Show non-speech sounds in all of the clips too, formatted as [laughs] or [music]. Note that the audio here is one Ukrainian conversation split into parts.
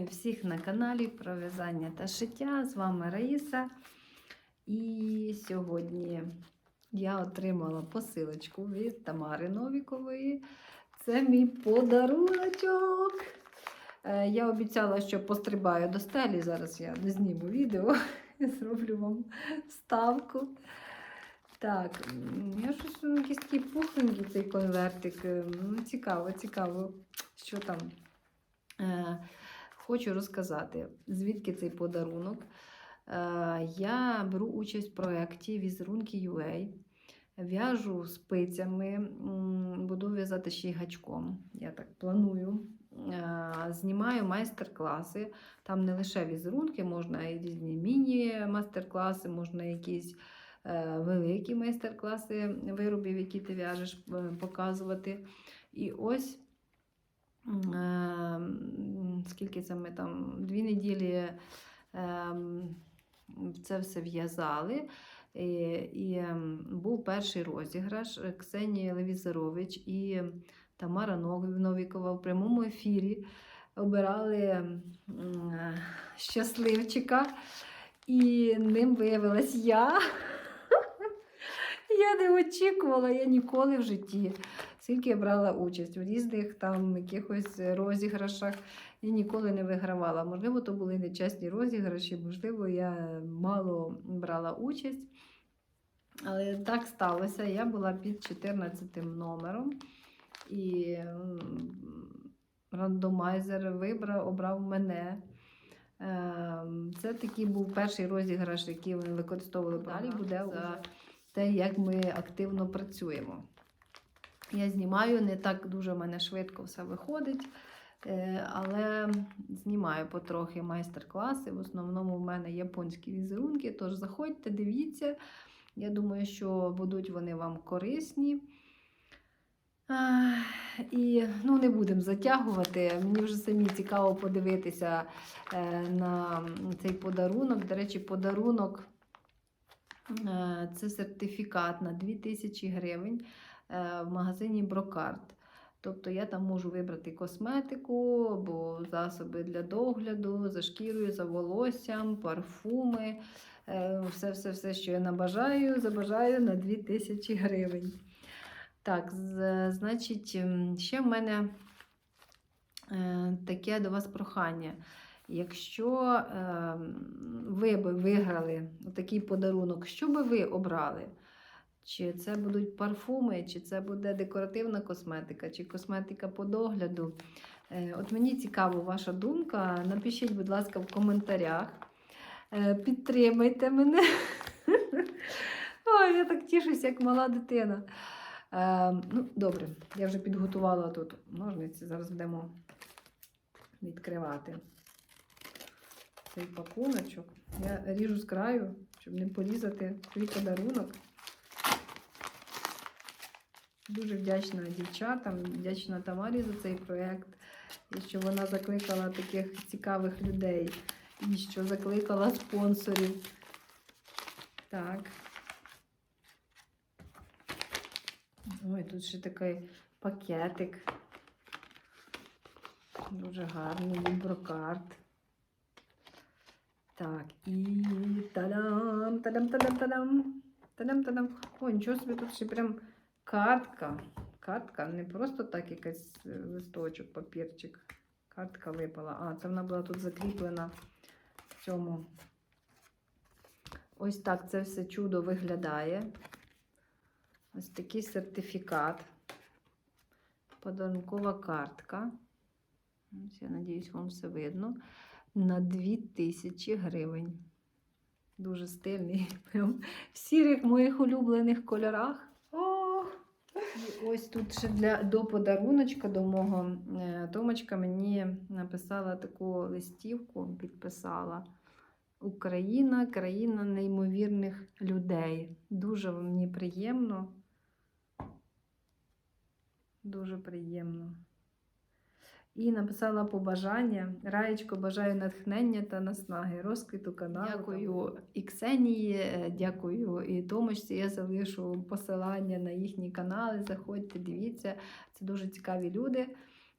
Вітаю всіх на каналі про в'язання та шиття. З вами Раїса. І сьогодні я отримала посилочку від Тамари Новікової. Це мій подаруночок. Е, Я обіцяла, що пострибаю до стелі. Зараз я зніму відео і [laughs] зроблю вам вставку. Так, я щось якийсь такий пухленький цей конвертик. Е, ну, Цікаво, цікаво, що там. Хочу розказати, звідки цей подарунок. Е, Я беру участь в проєкті Візерунки UA. В'яжу спицями, буду в'язати ще й гачком. Я так планую. Е, Знімаю майстер-класи. Там не лише візерунки, можна і різні міні-майстер-класи, можна якісь е, великі майстер-класи виробів, які ти в'яжеш, показувати. І ось скільки це ми там дві неділі ем, це все в'язали. І, і ем, був перший розіграш е, Ксенія Левізарович і Тамара Нов- Новікова в прямому ефірі обирали е, щасливчика, і ним виявилась я. Я не очікувала, я ніколи в житті. Скільки я брала участь у різних там якихось розіграшах і ніколи не вигравала. Можливо, то були нечесні розіграші, можливо, я мало брала участь. Але так сталося. Я була під 14 номером, і рандомайзер вибрав, обрав мене. Ем, Це такий був перший розіграш, який вони використовували. Далі буде те, як ми активно працюємо. Я знімаю, не так дуже в мене швидко все виходить, е, але знімаю потрохи майстер-класи. В основному в мене японські візерунки, тож заходьте, дивіться. Я думаю, що будуть вони вам корисні. І ну, не будемо затягувати. Мені вже самі цікаво подивитися е, на цей подарунок. До речі, подарунок це сертифікат на 2000 гривень е, в магазині Брокарт. Тобто я там можу вибрати косметику або засоби для догляду, за шкірою, за волоссям, парфуми. е, Все, все, все, що я набажаю, забажаю на 2000 гривень. Так, значить, ще в мене е, таке до вас прохання. Якщо е, ви би виграли такий подарунок, що би ви обрали? Чи це будуть парфуми, чи це буде декоративна косметика, чи косметика по догляду? Е, От мені цікава ваша думка. Напишіть, будь ласка, в коментарях. Е, Підтримайте мене. Ой, я так тішусь, як мала дитина. Е, ну, добре, я вже підготувала тут ножниці. Зараз будемо відкривати цей пакуночок. Я ріжу з краю, щоб не порізати свій подарунок. Дуже вдячна дівчатам, вдячна Тамарі за цей проєкт, і що вона закликала таких цікавих людей, і що закликала спонсорів. Так. Ой, тут ще такий пакетик. Дуже гарний від брокарт. Так, і тадам, тадам, тадам, тадам, тадам, тадам. О, нічого собі тут ще прям картка. Картка, не просто так якийсь е, листочок, папірчик. Картка випала. А, це вона була тут закріплена в цьому. Ось так це все чудо виглядає. Ось такий сертифікат. Подарункова картка. Ось, я надіюсь, вам все видно. На 2000 гривень. Дуже стильний. [laughs] Прям в сірих моїх улюблених кольорах. І ось тут ще для, до подаруночка до мого е, Томочка мені написала таку листівку, підписала. Україна, країна неймовірних людей. Дуже мені приємно. Дуже приємно. І написала побажання. Раєчко, бажаю натхнення та наснаги, розквіту каналу. Дякую і Ксенії, е, дякую і Томочці. Я залишу посилання на їхні канали. Заходьте, дивіться. Це дуже цікаві люди.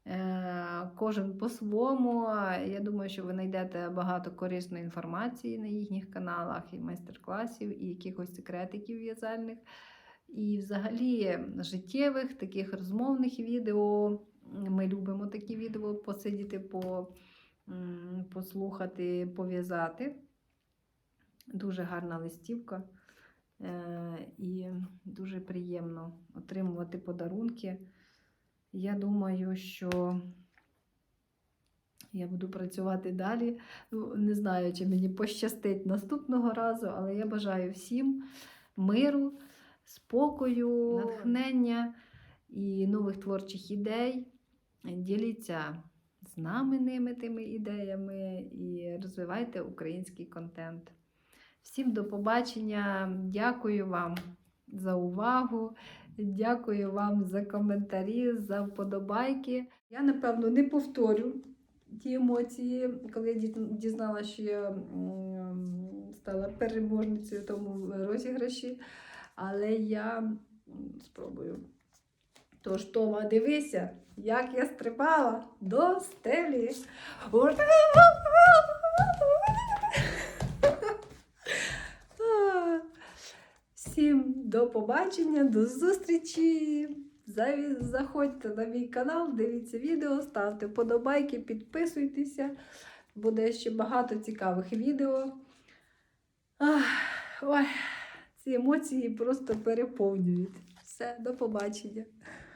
Е, Кожен по-своєму. Я думаю, що ви знайдете багато корисної інформації на їхніх каналах, і майстер-класів, і якихось секретиків в'язальних, і взагалі життєвих, таких розмовних відео. Ми любимо такі відео посидіти, по, послухати, пов'язати. Дуже гарна листівка. Е, І дуже приємно отримувати подарунки. Я думаю, що я буду працювати далі. Ну, не знаю, чи мені пощастить наступного разу, але я бажаю всім миру, спокою, натхнення і нових творчих ідей. Діліться з нами ними тими ідеями і розвивайте український контент. Всім до побачення. Дякую вам за увагу. Дякую вам за коментарі, за вподобайки. Я, напевно, не повторю ті емоції, коли я дізналася, що я стала переможницею тому розіграші. Але я спробую. Тож, Тома, дивися, як я стрибала до стелі. Всім до побачення, до зустрічі. Заходьте на мій канал, дивіться відео, ставте вподобайки, підписуйтеся. Буде ще багато цікавих відео. Ах, ой, ці емоції просто переповнюють. Все, до побачення.